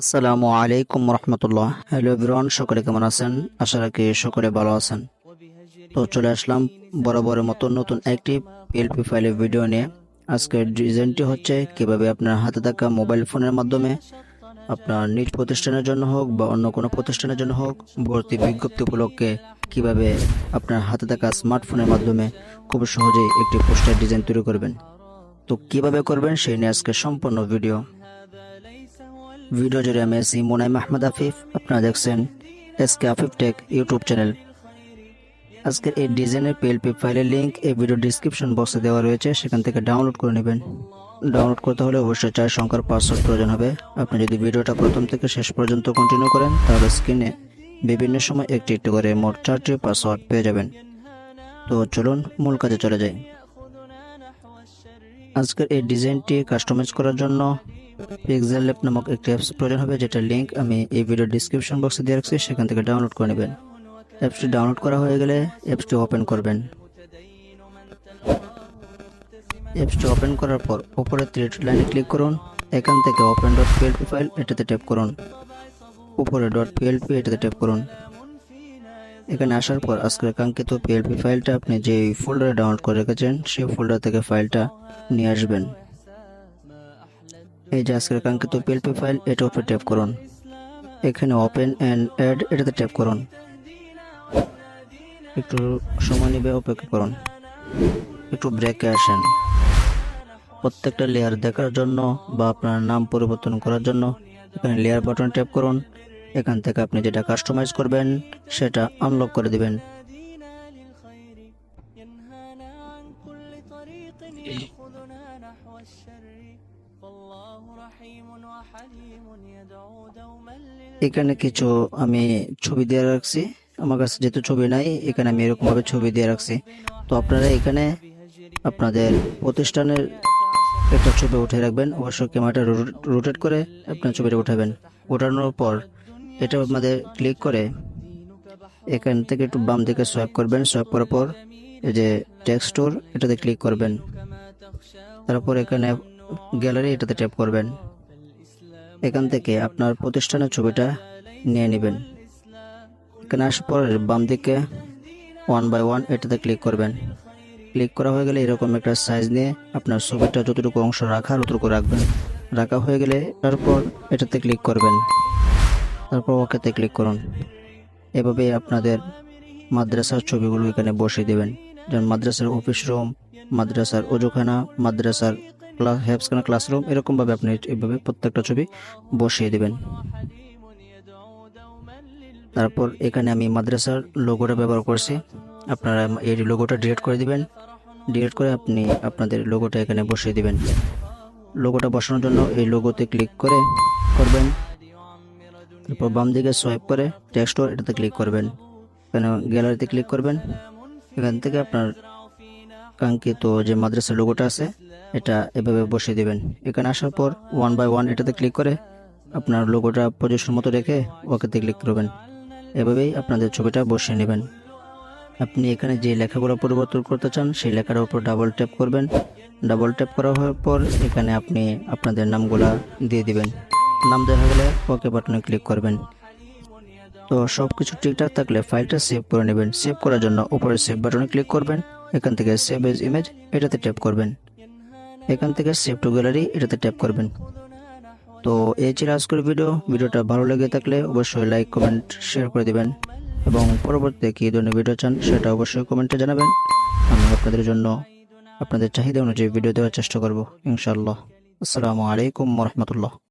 আসসালামু আলাইকুম রহমতুল্লাহ। Hello everyone, সকলে কেমন আছেন? আশা রাখি সকলে ভালো আছেন। তো চলে আসলাম বরাবরের মতো নতুন একটি পিএলপি ফাইলের ভিডিও নিয়ে। আজকের ডিজাইনটি হচ্ছে কীভাবে আপনার হাতে থাকা মোবাইল ফোনের মাধ্যমে আপনার নিজ প্রতিষ্ঠানের জন্য হোক বা অন্য কোনো প্রতিষ্ঠানের জন্য হোক, ভর্তি বিজ্ঞপ্তি উপলক্ষে কীভাবে আপনার হাতে থাকা স্মার্টফোনের মাধ্যমে খুব সহজেই একটি পোস্টার ডিজাইন তৈরি করবেন। তো কীভাবে করবেন সেই নিয়ে আজকে সম্পূর্ণ ভিডিও ভিডিও জুড়ে আমি আছি মোনাই মাহমুদ আফিফ। আপনারা দেখছেন S K Afif tech YouTube channel. আজকের এই ডিজাইনের পিএলপি ফাইলের লিঙ্ক এই ভিডিও ডিসক্রিপশন বক্সে দেওয়া রয়েছে, সেখান থেকে ডাউনলোড করে নেবেন। ডাউনলোড করতে হলে অবশ্যই চার সংখ্যার পাসওয়ার্ড প্রয়োজন হবে। আপনি যদি ভিডিওটা প্রথম থেকে শেষ পর্যন্ত কন্টিনিউ করেন, তাহলে স্ক্রিনে বিভিন্ন সময় একটি একটি করে মোট চারটি পাসওয়ার্ড পেয়ে যাবেন। তো চলুন মূল কাজে চলে যাই। আজকের এই ডিজাইনটি কাস্টমাইজ করার জন্য পিক্সেল ল্যাব নামক একটি অ্যাপস প্রয়োজন হবে, যেটার লিংক আমি এই ভিডিও ডিসক্রিপশন বক্সে দিয়ে রাখছি, সেখান থেকে ডাউনলোড করে নেবেন। অ্যাপসটি ডাউনলোড করা হয়ে গেলে অ্যাপসটি ওপেন করবেন। অ্যাপসটি ওপেন করার পর উপরে থ্রি লাইনে ক্লিক করুন, এখান থেকে ওপেন ডট পিএলপি ফাইল এটাতে ট্যাপ করুন। উপরে ডট পিএলপি এটাতে ট্যাপ করুন। এখানে আসার পর আজকের কাঙ্ক্ষিত পিএলপি ফাইলটা আপনি যে ফোল্ডারে ডাউনলোড করে রেখেছেন, সেই ফোল্ডার থেকে ফাইলটা নিয়ে আসবেন। এই যে আজকের কাঙ্ক্ষিত পিএলপি ফাইল এটা উপরে ট্যাপ করুন। এখানে ওপেন অ্যান্ড অ্যাড এটাতে ট্যাপ করুন। একটু সময় নেবে, অপেক্ষা করুন। একটু ব্রেকে আসেন। প্রত্যেকটা লেয়ার দেখার জন্য বা আপনার নাম পরিবর্তন করার জন্য এখানে লেয়ার বাটন ট্যাপ করুন। এখান থেকে আপনি যেটা কাস্টমাইজ করবেন সেটা আনলক করে দিবেন। এখানে কিছু আমি ছবি দিয়ে রাখছি। আমার কাছে যেহেতু ছবি নাই এখানে আমি এরকমভাবে ছবি দিয়ে রাখছি। তো আপনারা এখানে আপনাদের প্রতিষ্ঠানের একটা ছবি উঠে রাখবেন। অবশ্য ক্যামেরাটা রোটেট করে আপনার ছবিটা উঠাবেন। ওঠানোর পর এটা আমাদের ক্লিক করে, এখান থেকে একটু বাম দিকে সোয়াইপ করবেন সোয়াইপ করার পর এই যে টেক্সটোর এটাতে ক্লিক করবেন। তারপর এখানে গ্যালারি এটাতে ট্যাপ করবেন। এখান থেকে আপনার প্রতিষ্ঠানের ছবিটা নিয়ে নেবেন। এখানে আসার পর বাম দিকে ওয়ান বাই ওয়ান এটাতে ক্লিক করবেন। ক্লিক করা হয়ে গেলে এরকম একটা সাইজ নিয়ে আপনার ছবিটা যতটুকু অংশ রাখার অতটুকু রাখবেন। রাখা হয়ে গেলে তারপর এটাতে ক্লিক করবেন। তারপর ওকেতে ক্লিক করুন। এভাবে আপনাদের মাদ্রাসার ছবিগুলো এখানে বসিয়ে দেবেন। যেমন মাদ্রাসার অফিস রুম মাদ্রাসার ওজুখানা মাদ্রাসার ক্লাস হেফসখানা ক্লাসরুম এরকমভাবে আপনি এভাবে প্রত্যেকটা ছবি বসিয়ে দেবেন। তারপর এখানে আমি মাদ্রাসার লোগোটা ব্যবহার করছি। আপনারা এই লোগোটা ডিলিট করে দিবেন। ডিলিট করে আপনি আপনাদের লোগোটা এখানে বসিয়ে দিবেন। লোগোটা বসানোর জন্য এই লোগোতে ক্লিক করে করবেন। তারপর বাম দিকে সোয়াইপ করে টেক্সট এটাতে ক্লিক করবেন। এখানে গ্যালারিতে ক্লিক করবেন। এখান থেকে আপনার কাঙ্ক্ষিত যে মাদ্রাসা লোগোটা আছে, এটা এভাবে বসিয়ে দিবেন। এখানে আসার পর ওয়ান বাই ওয়ান এটাতে ক্লিক করে আপনার লোগোটা পজিশন মতো রেখে ওকেতে ক্লিক করবেন। এভাবেই আপনাদের ছবিটা বসিয়ে নেবেন। আপনি এখানে যে লেখাগুলো পরিবর্তন করতে চান, সেই লেখার উপর ডাবল ট্যাপ করবেন। ডাবল ট্যাপ করা হওয়ার পর এখানে আপনি আপনাদের নামগুলা দিয়ে দিবেন। নাম দেওয়া গেলে ওকে বাটনে ক্লিক করবেন। তো সব কিছু ঠিকঠাক থাকলে ফাইলটা সেভ করে নেবেন। সেভ করার জন্য উপরে সেভ বাটনে ক্লিক করবেন। এখান থেকে সেভ এজ ইমেজ এটাতে ট্যাপ করবেন। এখান থেকে সেভ টু গ্যালারি এটাতে ট্যাপ করবেন। তো এই ছিল আজকের ভিডিও ভিডিওটা ভালো লেগে থাকলে অবশ্যই লাইক কমেন্ট শেয়ার করে দেবেন। এবং পরবর্তীতে কী ধরনের ভিডিও চান সেটা অবশ্যই কমেন্টে জানাবেন। আমি আপনাদের জন্য আপনাদের চাহিদা অনুযায়ী ভিডিও দেওয়ার চেষ্টা করব, ইনশাআল্লাহ। আসসালামু আলাইকুম রহমতুল্লাহ।